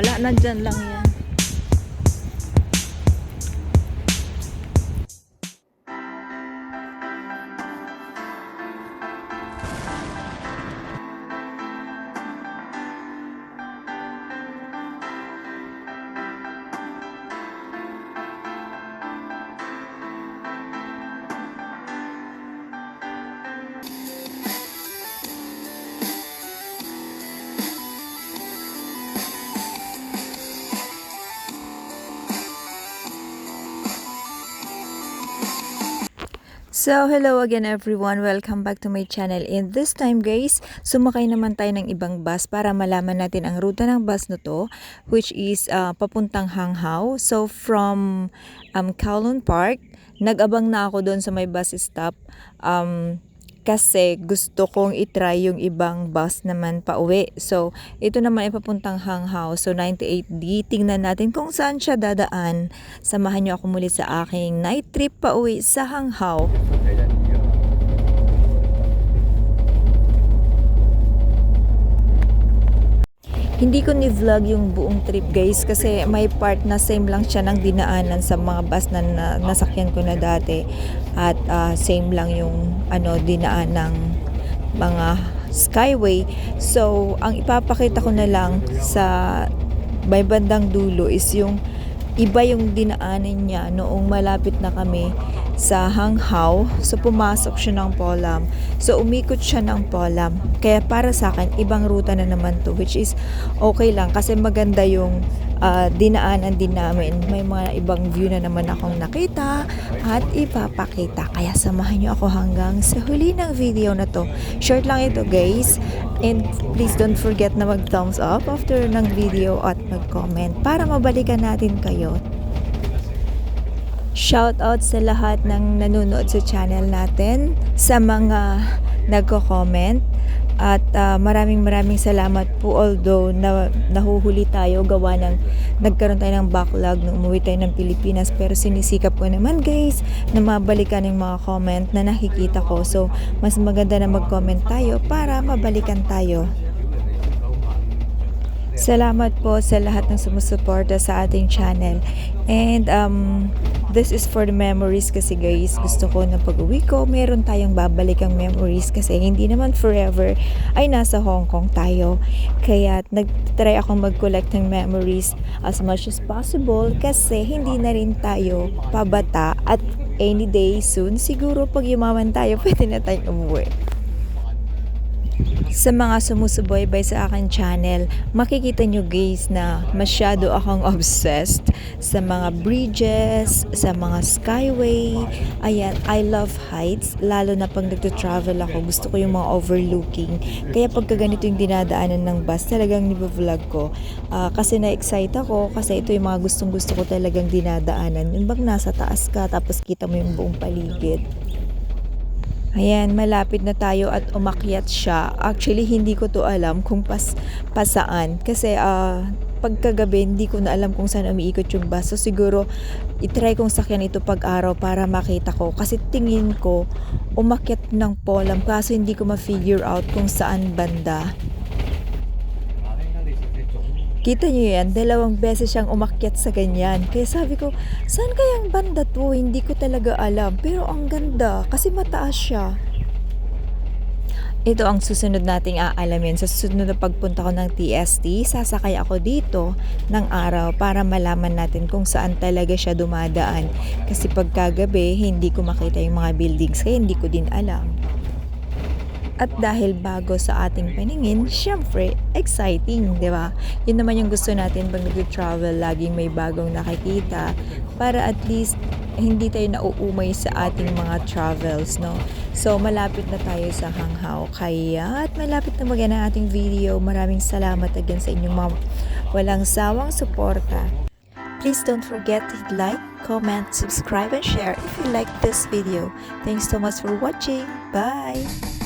wala. Nandyan lang yan. So, hello again everyone. Welcome back to my channel. And this time guys, sumakay naman tayo ng ibang bus para malaman natin ang ruta ng bus na to, which is uh, papuntang Hanghao. So, from um, Kowloon Park, nag-abang na ako doon sa may bus stop. Um, kasi gusto kong itry yung ibang bus naman pa uwi. So, ito naman ay papuntang Hanghao. So, 98D. Tingnan natin kung saan siya dadaan. Samahan niyo ako muli sa aking night trip pa uwi sa Hanghao. Hindi ko ni-vlog yung buong trip guys kasi may part na same lang siya ng dinaanan sa mga bus na, na nasakyan ko na dati at ah, same lang yung ano dinaan ng mga skyway. So, ang ipapakita ko na lang sa may bandang dulo is yung iba yung dinaanan niya noong malapit na kami sa Hanghao. So, pumasok siya ng Polam. So, umikot siya ng Polam. Kaya para sa akin, ibang ruta na naman to, which is okay lang kasi maganda yung ah, dinaanan din namin. May mga ibang view na naman akong nakita at ipapakita. Kaya samahan niyo ako hanggang sa huli ng video na to. Short lang ito guys. And please don't forget na mag thumbs up after ng video at mag-comment para mabalikan natin kayo. Shout out sa lahat ng nanonood sa channel natin, sa mga nagko-comment. At ah, maraming maraming salamat po although na, nahuhuli tayo gawa ng nagkaroon tayo ng backlog nung umuwi tayo ng Pilipinas pero sinisikap ko naman guys na mabalikan yung mga comment na nakikita ko. So mas maganda na mag-comment tayo para mabalikan tayo. Salamat po sa lahat ng sumusuporta sa ating channel. And um, this is for the memories kasi guys, gusto ko na pag-uwi ko, meron tayong babalikang memories kasi hindi naman forever ay nasa Hong Kong tayo. Kaya nag-try akong mag-collect ng memories as much as possible kasi hindi na rin tayo pabata at any day soon, siguro pag yumaman tayo, pwede na tayong umuwi. Sa mga sumusubaybay sa akin channel, makikita nyo guys na masyado akong obsessed sa mga bridges, sa mga skyway. Ayan, I love heights, lalo na pag nagto-travel ako, gusto ko yung mga overlooking. Kaya pagka ganito yung dinadaanan ng bus, talagang nipo-vlog ko. Ah, kasi na-excite ako, kasi ito yung mga gustong gusto ko talagang dinadaanan. Yung bang nasa taas ka, tapos kita mo yung buong paligid. Ayan, malapit na tayo at umakyat siya. Actually, hindi ko to alam kung pas pasaan. Kasi ah, pagkagabi, hindi ko na alam kung saan umiikot yung bus. So, siguro, itry kong sakyan ito pag-araw para makita ko. Kasi tingin ko, umakyat ng polam. Kaso hindi ko ma-figure out kung saan banda. Kita nyo yan, dalawang beses siyang umakyat sa ganyan. Kaya sabi ko, saan kayang banda to? Hindi ko talaga alam. Pero ang ganda, kasi mataas siya. Ito ang susunod nating aalamin. Sa susunod na pagpunta ko ng TST, sasakay ako dito ng araw para malaman natin kung saan talaga siya dumadaan. Kasi pagkagabi, hindi ko makita yung mga buildings, kaya hindi ko din alam. At dahil bago sa ating paningin, syempre, exciting, di ba? Yun naman yung gusto natin pag nag-travel, laging may bagong nakikita para at least hindi tayo nauumay sa ating mga travels, no? So, malapit na tayo sa Hanghao. Kaya, at malapit na mag ang ating video. Maraming salamat again sa inyong mga walang sawang suporta. Please don't forget to like, comment, subscribe, and share if you like this video. Thanks so much for watching. Bye!